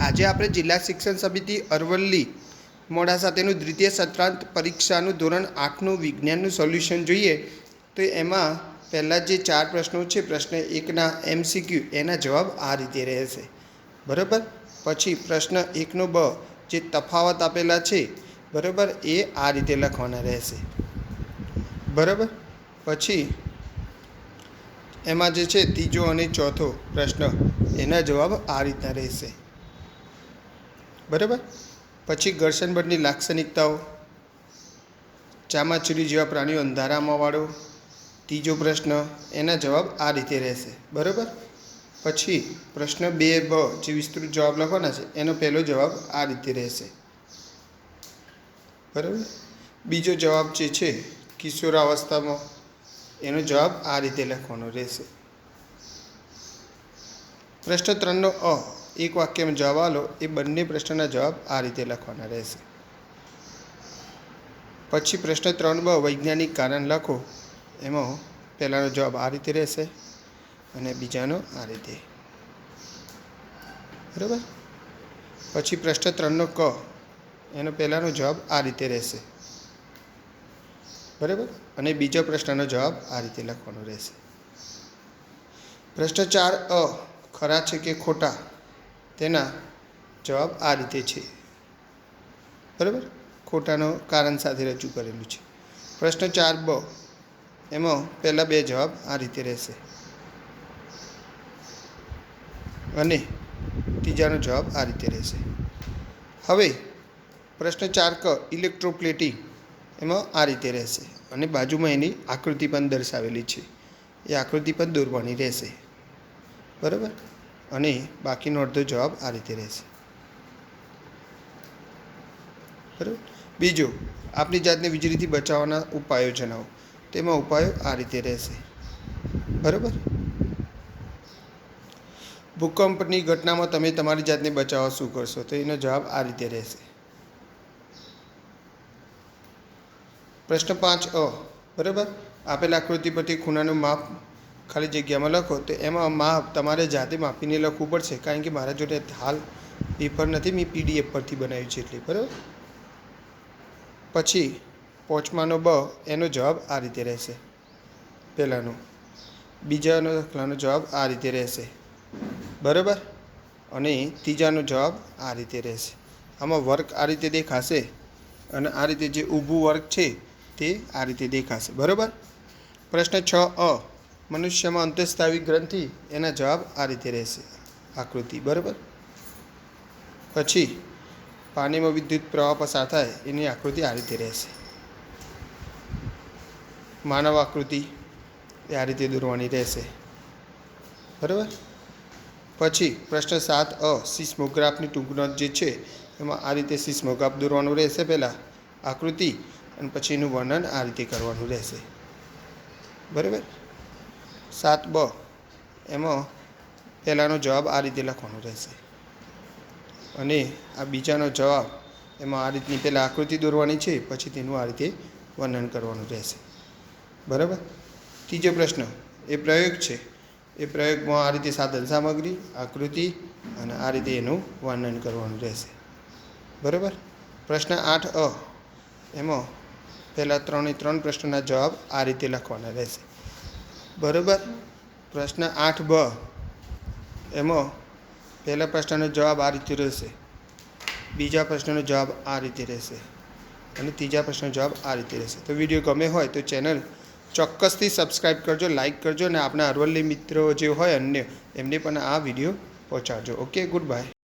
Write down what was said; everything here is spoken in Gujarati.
આજે આપણે જિલ્લા શિક્ષણ સમિતિ અરવલ્લી મોડાસા તેનું દ્વિતીય સત્રાંત પરીક્ષાનું ધોરણ આઠનું વિજ્ઞાનનું સોલ્યુશન જોઈએ, તો એમાં પહેલાં જે ચાર પ્રશ્નો છે, પ્રશ્ન એકના એમસીક્યુ, એના જવાબ આ રીતે રહેશે. બરાબર? પછી પ્રશ્ન એકનો બ, જે તફાવત આપેલા છે, બરાબર? એ આ રીતે લખવાના રહેશે. બરાબર? પછી એમાં જે છે, ત્રીજો અને ચોથો પ્રશ્ન, એના જવાબ આ રીતના રહેશે. બરાબર? પછી ઘર્ષણ લાક્ષણિકતાઓ. ચામાચીડી જેવા પ્રાણીઓ અંધારામાં વાળો. ત્રીજો પ્રશ્ન, એના જવાબ આ રીતે રહેશે. બરાબર? પછી પ્રશ્ન બે બ, જે વિસ્તૃત જવાબ લખવાના છે, એનો પહેલો જવાબ આ રીતે રહેશે. બરાબર? બીજો જવાબ જે છે, કિશોરાવસ્થામાં, એનો જવાબ આ રીતે લખવાનો રહેશે. પ્રશ્ન ત્રણનો અ. એક વાક્યમાં જવાબ આલો. એ બંને પ્રશ્નના જવાબ આ રીતે લખવાના રહેશે. પછી પ્રશ્ન ત્રણ બ વૈજ્ઞાનિક કારણ લખો. એમાં પહેલાંનો જવાબ આ રીતે રહેશે અને બીજાનો આ રીતે. બરાબર? પછી પ્રશ્ન ત્રણનો ક. એનો પહેલાંનો જવાબ આ રીતે રહેશે. બરાબર? અને બીજો પ્રશ્નનો જવાબ આ રીતે લખવાનો રહેશે. પ્રશ્ન ચાર અ. ખરા છે કે ખોટા? તેના જવાબ આ રીતે છે. બરાબર? ખોટાનો કારણ સાથે રજૂ કરેલું છે. પ્રશ્ન ચાર બ. એમાં પહેલાં બે જવાબ આ રીતે રહેશે. અને ત્રીજાનો જવાબ આ રીતે રહેશે. હવે પ્રશ્ન ચાર ક, ઇલેક્ટ્રોપ્લેટિંગ. એમાં આ રીતે રહેશે. અને બાજુમાં એની આકૃતિ પણ દર્શાવેલી છે. એ આકૃતિ પણ દોરવાની રહેશે. બરાબર? અને બાકીનો અડધો જવાબ આ રીતે રહેશે. બરાબર? બીજું આપણી જાતને વીજળીથી બચાવવાના ઉપાયો જણાવો. તેમાં ઉપાયો આ રીતે રહેશે. બરાબર? ભૂકંપની ઘટનામાં તમે તમારી જાતને બચાવવા શું કરશો? તો એનો જવાબ આ રીતે રહેશે. પ્રશ્ન પાંચ અ. બરાબર? આપેલ આકૃતિ પરથી ખૂણાનું માપ ખાલી જગ્યામાં લખો તો એમાં માપ તમારે જાતે માપીને લખવું પડશે. કારણ કે મારા જોડે હાલ પેપર નથી, મેં પીડીએફ પરથી બનાવ્યું છે એટલે, બરાબર? પછી પોચમાનો બ, એનો જવાબ આ રીતે રહેશે. પહેલાંનો. બીજાનો દાખલાનો જવાબ આ રીતે રહેશે. બરાબર? અને ત્રીજાનો જવાબ આ રીતે રહેશે. આમાં વર્ક આ રીતે દેખાશે અને આ રીતે જે ઊભું વર્ક છે તે આ રીતે દેખાશે. બરાબર? પ્રશ્ન છ અ. મનુષ્યમાં અંતસ્થાવી ગ્રંથિ એના જવાબ આ રીતે રહેશે. આકૃતિ, બરાબર? પછી પાણીમાં વિદ્યુત પ્રવાહ પસાર થાય એની આકૃતિ આ રીતે રહેશે. માનવ આકૃતિ એ આ રીતે દોરવાની રહેશે. બરાબર? પછી પ્રશ્ન સાત અ, સિસ્મોગ્રાફની ટૂંકનોટ જે છે એમાં આ રીતે સિસ્મોગ્રાફ દોરવાનું રહેશે પહેલાં. આકૃતિ અને પછી એનું વર્ણન આ રીતે કરવાનું રહેશે. બરાબર? સાત બ. એમાં પહેલાંનો જવાબ આ રીતે લખવાનો રહેશે. અને આ બીજાનો જવાબ એમાં આ રીતની પહેલાં આકૃતિ દોરવાની છે, પછી તેનું આ રીતે વર્ણન કરવાનું રહેશે. બરાબર? ત્રીજો પ્રશ્ન. એ પ્રયોગ છે. એ પ્રયોગમાં આ રીતે સાધન સામગ્રી, આકૃતિ અને આ રીતે એનું વર્ણન કરવાનું રહેશે. બરાબર? પ્રશ્ન આઠ અ. એમાં પહેલાં ત્રણે ત્રણ પ્રશ્નના જવાબ આ રીતે લખવાના રહેશે. બરાબર. પ્રશ્ન આઠ બ. એમાં પહેલા પ્રશ્નનો જવાબ આ રીતે રહેશે. બીજા પ્રશ્નનો જવાબ આ રીતે રહેશે. અને ત્રીજા પ્રશ્નનો જવાબ આ રીતે રહેશે. તો વીડિયો ગમે હોય તો ચેનલ ચોક્કસથી સબસ્ક્રાઈબ કરજો, લાઇક કરજો અને આપણા અરવલ્લી મિત્રો જે હોય અન્ય, એમને પણ આ વીડિયો પહોંચાડજો. Okay, goodbye.